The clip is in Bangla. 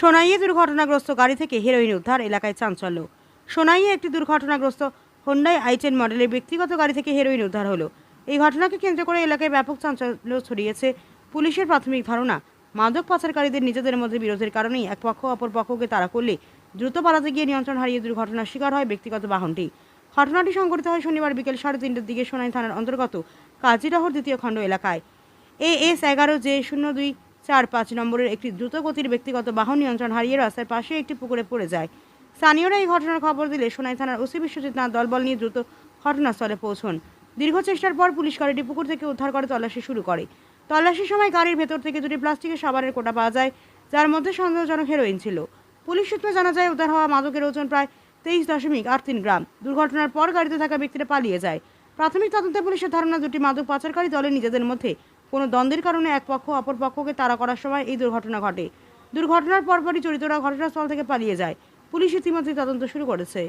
সোনাইয়ে দুর্ঘটনাগ্রস্ত গাড়ি থেকে হেরোইন উদ্ধার এলাকায় চাঞ্চল্য। সোনাইয়ে একটি দুর্ঘটনাগ্রস্ত হোন্ডাই আইটেন মডেলের ব্যক্তিগত গাড়ি থেকে হেরোইন উদ্ধার হলো। এই ঘটনাকে কেন্দ্র করে এলাকায় ব্যাপক চাঞ্চল্য ছড়িয়েছে পুলিশের প্রাথমিক ধারণা। মাদক পাচারকারীদের নিজেদের মধ্যে বিরোধের কারণেই এক পক্ষ অপর পক্ষকে তাড়া করলে দ্রুত পালাতে গিয়ে নিয়ন্ত্রণ হারিয়ে দুর্ঘটনার শিকার হয় ব্যক্তিগত বাহনটি। ঘটনাটি সংঘটিত হয় শনিবার বিকেল সাড়ে তিনটের দিকে সোনাই থানার অন্তর্গত কাজিরাহর দ্বিতীয় খণ্ড এলাকায়। এ এস এগারো জে শূন্য দুই চার পাঁচ নম্বরের একটি দ্রুতগতির ব্যক্তিগত বাহন নিয়ন্ত্রণ হারিয়ে রাস্তার পাশে একটি পুকুরে পড়ে যায়। স্থানীয়রা এই ঘটনার খবর দিলে সোনাই থানার ওসি বিশ্বজিৎ নাথ দলবল নিয়ে দ্রুত ঘটনাস্থলে পৌঁছন। দীর্ঘ চেষ্টার পর পুলিশ গাড়িটি পুকুর থেকে উদ্ধার করে তল্লাশি শুরু করে। তল্লাশির সময় গাড়ির ভেতর থেকে দুটি প্লাস্টিকের সাবানের কোটা পাওয়া যায়, যার মধ্যে সন্দেহজনক হেরোইন ছিল। পুলিশ সূত্রে জানা যায়, উদ্ধার হওয়া মাদকের ওজন প্রায় তেইশ দশমিক আট তিন গ্রাম। দুর্ঘটনার পর গাড়িতে থাকা ব্যক্তিরা পালিয়ে যায়। প্রাথমিক তদন্তে পুলিশের ধারণা, দুটি মাদক পাচারকারী দলের নিজেদের মধ্যে কোনো দ্বন্দ্বের কারণে এক পক্ষ অপর পক্ষকে তাড়া করার সময় এই দুর্ঘটনা ঘটে। দুর্ঘটনার পরপরই চরিত্ররা ঘটনাস্থল থেকে পালিয়ে যায়। পুলিশ ইতিমধ্যে তদন্ত শুরু করেছে।